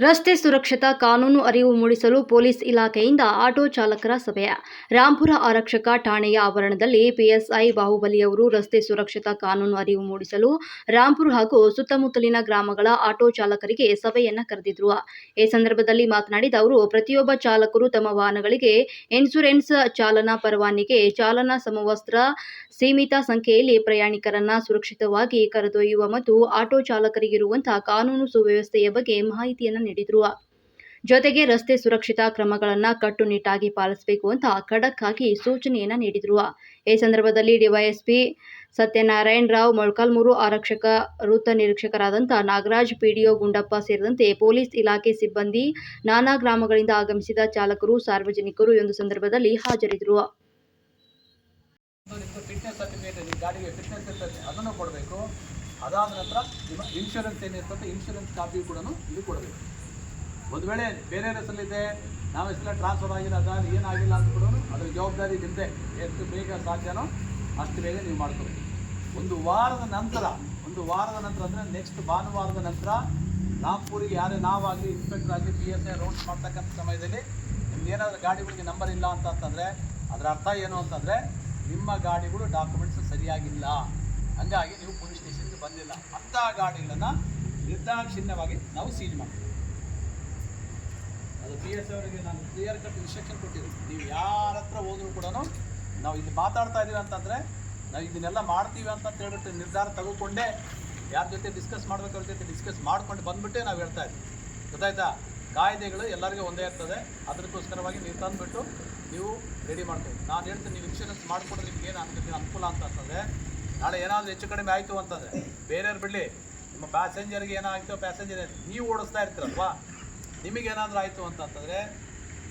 ರಸ್ತೆ ಸುರಕ್ಷತಾ ಕಾನೂನು ಅರಿವು ಮೂಡಿಸಲು ಪೊಲೀಸ್ ಇಲಾಖೆಯಿಂದ ಆಟೋ ಚಾಲಕರ ಸಭೆ. ರಾಂಪುರ ಆರಕ್ಷಕ ಠಾಣೆಯ ಆವರಣದಲ್ಲಿ ಪಿಎಸ್ಐ ಬಾಹುಬಲಿಯವರು ರಸ್ತೆ ಸುರಕ್ಷತಾ ಕಾನೂನು ಅರಿವು ಮೂಡಿಸಲು ರಾಂಪುರ ಹಾಗೂ ಸುತ್ತಮುತ್ತಲಿನ ಗ್ರಾಮಗಳ ಆಟೋ ಚಾಲಕರಿಗೆ ಸಭೆಯನ್ನ ಕರೆದಿದ್ರು. ಈ ಸಂದರ್ಭದಲ್ಲಿ ಮಾತನಾಡಿದ ಅವರು, ಪ್ರತಿಯೊಬ್ಬ ಚಾಲಕರು ತಮ್ಮ ವಾಹನಗಳಿಗೆ ಇನ್ಶೂರೆನ್ಸ್ ಚಾಲನಾ ಪರವಾನಿಗೆ ಚಾಲನಾ ಸಮವಸ್ತ್ರ ಸೀಮಿತ ಸಂಖ್ಯೆಯಲ್ಲಿ ಪ್ರಯಾಣಿಕರನ್ನ ಸುರಕ್ಷಿತವಾಗಿ ಕರೆದೊಯ್ಯುವ ಮತ್ತು ಆಟೋ ಚಾಲಕರಿಗಿರುವಂತಹ ಕಾನೂನು ಸುವ್ಯವಸ್ಥೆಯ ಬಗ್ಗೆ ಮಾಹಿತಿಯನ್ನು ನೀಡಿದರು. ಜೊತೆಗೆ ರಸ್ತೆ ಸುರಕ್ಷತಾ ಕ್ರಮಗಳನ್ನು ಕಟ್ಟುನಿಟ್ಟಾಗಿ ಪಾಲಿಸಬೇಕು ಅಂತ ಖಡಕ್ ಆಗಿ ಸೂಚನೆಯನ್ನ ನೀಡಿದರು. ಈ ಸಂದರ್ಭದಲ್ಲಿ ಡಿವೈಎಸ್ಪಿ ಸತ್ಯನಾರಾಯಣ ರಾವ್, ಮೊಳಕಾಲ್ಮೂರು ಆರಕ್ಷಕ, ವೃತ್ತ ನಿರೀಕ್ಷಕರಾದಂಥ ನಾಗರಾಜ್, ಪಿಡಿಒ ಗುಂಡಪ್ಪ ಸೇರಿದಂತೆ ಪೊಲೀಸ್ ಇಲಾಖೆ ಸಿಬ್ಬಂದಿ, ನಾನಾ ಗ್ರಾಮಗಳಿಂದ ಆಗಮಿಸಿದ ಚಾಲಕರು, ಸಾರ್ವಜನಿಕರು ಒಂದು ಸಂದರ್ಭದಲ್ಲಿ ಕೊಡಬೇಕು. ಅದಾದ ನಂತರ ಇನ್ಶೂರೆನ್ಸ್ ಏನಿರ್ತದೆ ಇನ್ಶೂರೆನ್ಸ್ ಕಾಪಿ ಕೂಡ ಇದು ಕೊಡಬೇಕು. ಒಂದು ವೇಳೆ ಬೇರೆ ಹೆಸರಲ್ಲಿದೆ ನಾವು ಹೆಸರಲ್ಲಿ ಟ್ರಾನ್ಸ್ಫರ್ ಆಗಿಲ್ಲ, ಅದಾದ ಏನಾಗಿಲ್ಲ ಅಂತ ಕೂಡ ಅದ್ರ ಜವಾಬ್ದಾರಿ ನಿಮ್ಮದೇ ಎಷ್ಟು ಬೇಗ ಸಾಧ್ಯನೋ ಅಷ್ಟು ಬೇಗ ನೀವು ಮಾಡ್ಕೋಬೇಕು. ಒಂದು ವಾರದ ನಂತರ, ಒಂದು ವಾರದ ನಂತರ ಅಂದರೆ ನೆಕ್ಸ್ಟ್ ಭಾನುವಾರದ ನಂತರ ನಾಗ್ಪುರಿಗೆ ಯಾರೇ ನಾವಾಗಲಿ ಇನ್ಸ್ಪೆಕ್ಟರ್ ಆಗಲಿ ಪಿ ಎಸ್ ಐ ರೌಂಡ್ಸ್ ಮಾಡ್ತಕ್ಕಂಥ ಸಮಯದಲ್ಲಿ ನಿಮ್ಗೆ ಏನಾದರೂ ಗಾಡಿಗಳಿಗೆ ನಂಬರ್ ಇಲ್ಲ ಅಂತ ಅಂತಂದರೆ, ಅದರ ಅರ್ಥ ಏನು ಅಂತಂದರೆ ನಿಮ್ಮ ಗಾಡಿಗಳು ಡಾಕ್ಯುಮೆಂಟ್ಸ್ ಸರಿಯಾಗಿಲ್ಲ. ಹಂಗಾಗಿ ನೀವು ಪೊಲೀಸ್ ಸ್ಟೇಷನ್ಗೆ ಬಂದಿಲ್ಲ. ಅಂಥ ಗಾಡಿಗಳನ್ನು ನಿರ್ದಾಕ್ಷಿಣ್ಯವಾಗಿ ನಾವು ಸೀಜ್ ಮಾಡ್ತೀವಿ. ಪಿ ಎಸ್ ಅವರಿಗೆ ನಾನು ಕ್ಲಿಯರ್ ಕಟ್ ಇನ್ಸ್ಟ್ರಕ್ಷನ್ ಕೊಟ್ಟಿದ್ದೀನಿ. ನೀವು ಯಾರ ಹತ್ರ ಹೋದರೂ ಕೂಡ ನಾವು ಇಲ್ಲಿ ಮಾತಾಡ್ತಾ ಇದ್ದೀವಿ ಅಂತಂದರೆ ನಾವು ಇದನ್ನೆಲ್ಲ ಮಾಡ್ತೀವಿ ಅಂತ ಹೇಳ್ಬಿಟ್ಟು ನಿರ್ಧಾರ ತಗೊಂಡೇ ಯಾರ ಜೊತೆ ಡಿಸ್ಕಸ್ ಮಾಡ್ಬೇಕಾದ್ರ ಜೊತೆ ಡಿಸ್ಕಸ್ ಮಾಡ್ಕೊಂಡು ಬಂದುಬಿಟ್ಟೆ ನಾವು ಹೇಳ್ತಾ ಇದ್ದೀವಿ ಗೊತ್ತಾಯ್ತಾ? ಕಾಯ್ದೆಗಳು ಎಲ್ಲರಿಗೂ ಒಂದೇ ಇರ್ತದೆ ಅದಕ್ಕೋಸ್ಕರವಾಗಿ ನೀವು ತಂದುಬಿಟ್ಟು ನೀವು ರೆಡಿ ಮಾಡ್ತೀವಿ ನಾನು ಹೇಳ್ತೀನಿ, ನೀವು ಇನ್ಶೂರೆನ್ಸ್ ಮಾಡಿಕೊಡ್ರೆ ನಿಮ್ಗೆ ಏನು ಅನ್ಕೋತೀನಿ ಅನುಕೂಲ ಅಂತ ಅಂತಂದರೆ ನಾಳೆ ಏನಾದರೂ ಹೆಚ್ಚು ಕಡಿಮೆ ಆಯಿತು ಅಂತಂದರೆ ಬೇರೆಯವ್ರು ಬಿಡಲಿ, ನಿಮ್ಮ ಪ್ಯಾಸೆಂಜರ್ಗೆ ಏನಾಯಿತು ಪ್ಯಾಸೆಂಜರ್ ನೀವು ಓಡಿಸ್ತಾ ಇರ್ತೀರಲ್ವಾ? ನಿಮಗೇನಾದರೂ ಆಯಿತು ಅಂತಂತಂದರೆ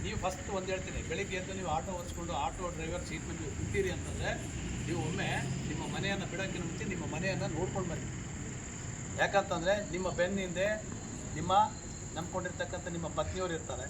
ನೀವು ಫಸ್ಟ್ ಒಂದು ಹೇಳ್ತೀನಿ, ಬೆಳಿಗ್ಗೆ ಎದ್ದು ನೀವು ಆಟೋ ಓಡಿಸ್ಕೊಂಡು ಆಟೋ ಡ್ರೈವರ್ ಸೀಟ್ ನೀವು ಕುಂತೀರಿ ಅಂತಂದರೆ, ನೀವು ಒಮ್ಮೆ ನಿಮ್ಮ ಮನೆಯನ್ನು ಬಿಡೋಕ್ಕಿಂತ ಮುಂಚೆ ನಿಮ್ಮ ಮನೆಯನ್ನು ನೋಡ್ಕೊಂಡು ಬನ್ನಿ. ಯಾಕಂತಂದರೆ ನಿಮ್ಮ ಬೆನ್ನಿಂದೆ ನಿಮ್ಮ ನಂಬ್ಕೊಂಡಿರ್ತಕ್ಕಂಥ ನಿಮ್ಮ ಪತ್ನಿಯವರು ಇರ್ತಾರೆ.